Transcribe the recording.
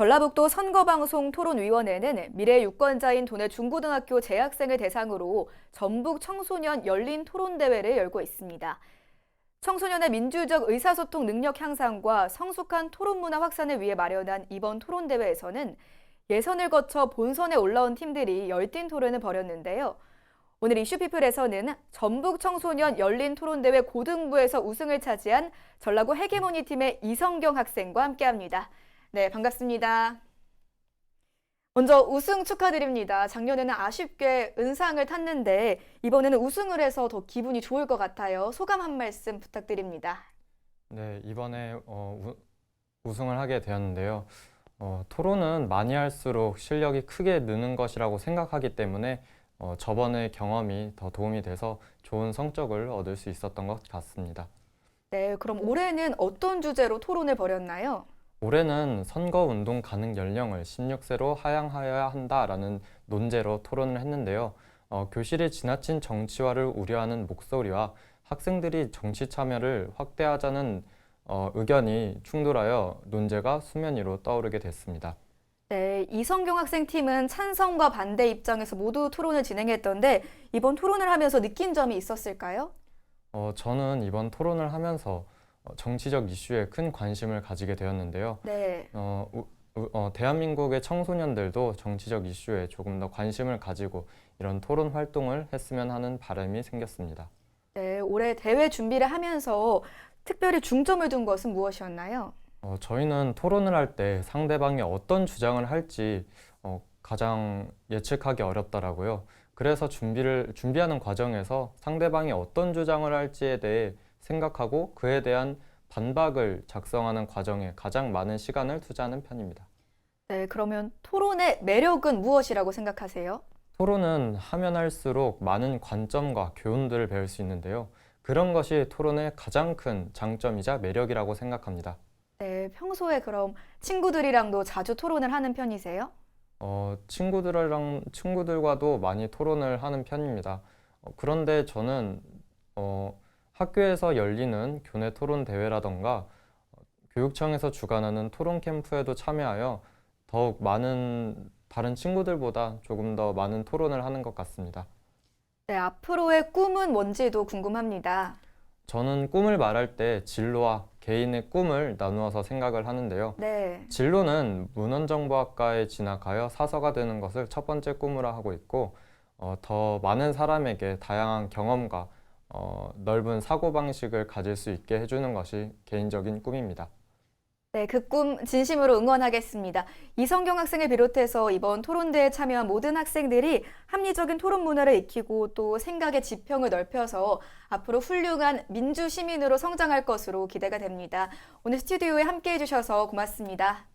전라북도 선거방송 토론위원회는 미래 유권자인 도내 중고등학교 재학생을 대상으로 전북 청소년 열린 토론대회를 열고 있습니다. 청소년의 민주적 의사소통 능력 향상과 성숙한 토론 문화 확산을 위해 마련한 이번 토론대회에서는 예선을 거쳐 본선에 올라온 팀들이 열띤 토론을 벌였는데요. 오늘 이슈피플에서는 전북 청소년 열린 토론대회 고등부에서 우승을 차지한 전라고 헤게모니 팀의 이성경 학생과 함께합니다. 네, 반갑습니다. 먼저 우승 축하드립니다. 작년에는 아쉽게 은상을 탔는데 이번에는 우승을 해서 더 기분이 좋을 것 같아요. 소감 한 말씀 부탁드립니다. 네, 이번에 어, 우, 우승을 하게 되었는데요. 어, 토론은 많이 할수록 실력이 크게 느는 것이라고 생각하기 때문에 어, 저번의 경험이 더 도움이 돼서 좋은 성적을 얻을 수 있었던 것 같습니다. 네, 그럼 올해는 어떤 주제로 토론을 벌였나요? 올해는 선거운동 가능 연령을 16세로 하향하여야 한다라는 논제로 토론을 했는데요. 어, 교실의 지나친 정치화를 우려하는 목소리와 학생들이 정치 참여를 확대하자는 어, 의견이 충돌하여 논제가 수면 위로 떠오르게 됐습니다. 네, 이성경 학생 팀은 찬성과 반대 입장에서 모두 토론을 진행했던데 이번 토론을 하면서 느낀 점이 있었을까요? 어, 저는 이번 토론을 하면서 어, 정치적 이슈에 큰 관심을 가지게 되었는데요. 네, 어, 우- 우- 어, 대한민국의 청소년들도 정치적 이슈에 조금 더 관심을 가지고 이런 토론 활동을 했으면 하는 바람이 생겼습니다. 네, 올해 대회 준비를 하면서 특별히 중점을 둔 것은 무엇이었나요? 어, 저희는 토론을 할 때 상대방이 어떤 주장을 할지 어, 가장 예측하기 어렵더라고요. 그래서 준비를 준비하는 과정에서 상대방이 어떤 주장을 할지에 대해 생각하고 그에 대한 반박을 작성하는 과정에 가장 많은 시간을 투자하는 편입니다. 네, 그러면 토론의 매력은 무엇이라고 생각하세요? 토론은 하면 할수록 많은 관점과 교훈들을 배울 수 있는데요. 그런 것이 토론의 가장 큰 장점이자 매력이라고 생각합니다. 네, 평소에 그럼 친구들이랑도 자주 토론을 하는 편이세요? 어, 친구들이랑, 친구들과도 많이 토론을 하는 편입니다. 어, 그런데 저는, 어, 학교에서 열리는 교내 토론 대회라던가, 어, 교육청에서 주관하는 토론 캠프에도 참여하여 더욱 많은 다른 친구들보다 조금 더 많은 토론을 하는 것 같습니다. 네, 앞으로의 꿈은 뭔지도 궁금합니다. 저는 꿈을 말할 때 진로와 개인의 꿈을 나누어서 생각을 하는데요. 네, 진로는 문헌정보학과에 진학하여 사서가 되는 것을 첫 번째 꿈으로 하고 있고, 어, 더 많은 사람에게 다양한 경험과 어, 넓은 사고방식을 가질 수 있게 해주는 것이 개인적인 꿈입니다. 네, 그 꿈 진심으로 응원하겠습니다. 이성경 학생을 비롯해서 이번 토론대에 참여한 모든 학생들이 합리적인 토론 문화를 익히고 또 생각의 지평을 넓혀서 앞으로 훌륭한 민주 시민으로 성장할 것으로 기대가 됩니다. 오늘 스튜디오에 함께 해주셔서 고맙습니다.